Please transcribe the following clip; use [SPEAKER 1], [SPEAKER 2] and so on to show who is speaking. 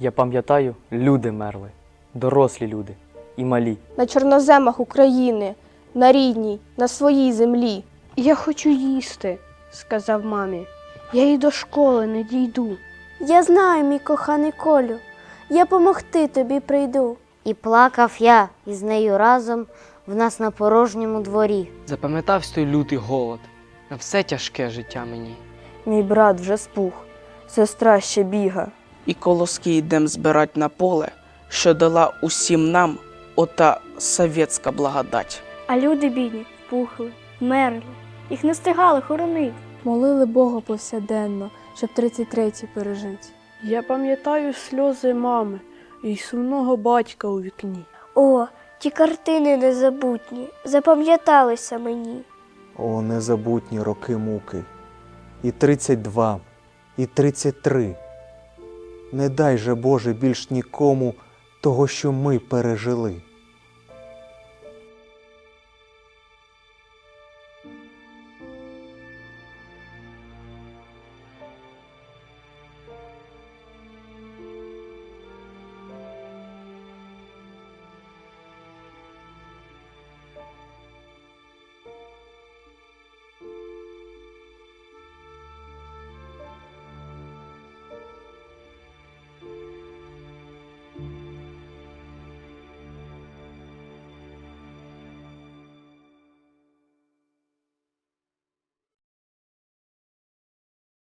[SPEAKER 1] Я пам'ятаю, люди мерли, дорослі люди і малі.
[SPEAKER 2] на чорноземах України, на рідній, на своїй землі.
[SPEAKER 3] Я хочу їсти, сказав мамі. Я і до школи не дійду.
[SPEAKER 4] Я знаю, мій коханий Колю, я помогти тобі прийду.
[SPEAKER 5] І плакав я із нею разом в нас на порожньому дворі.
[SPEAKER 6] Запам'ятався той лютий голод на все тяжке життя мені.
[SPEAKER 7] Мій брат вже спух, сестра ще біга.
[SPEAKER 8] І колоски йдем збирать на поле, що дала усім нам ота совєтська благодать.
[SPEAKER 4] А люди бідні пухли, мерли, їх не стигали хоронити.
[SPEAKER 2] Молили Бога повсяденно, щоб 33-й пережити.
[SPEAKER 3] Я пам'ятаю сльози мами і сумного батька у вікні.
[SPEAKER 4] О, ті картини незабутні, запам'яталися мені.
[SPEAKER 9] О, незабутні роки муки. І 32, і 33. Не дай же Боже більш нікому того, що ми пережили.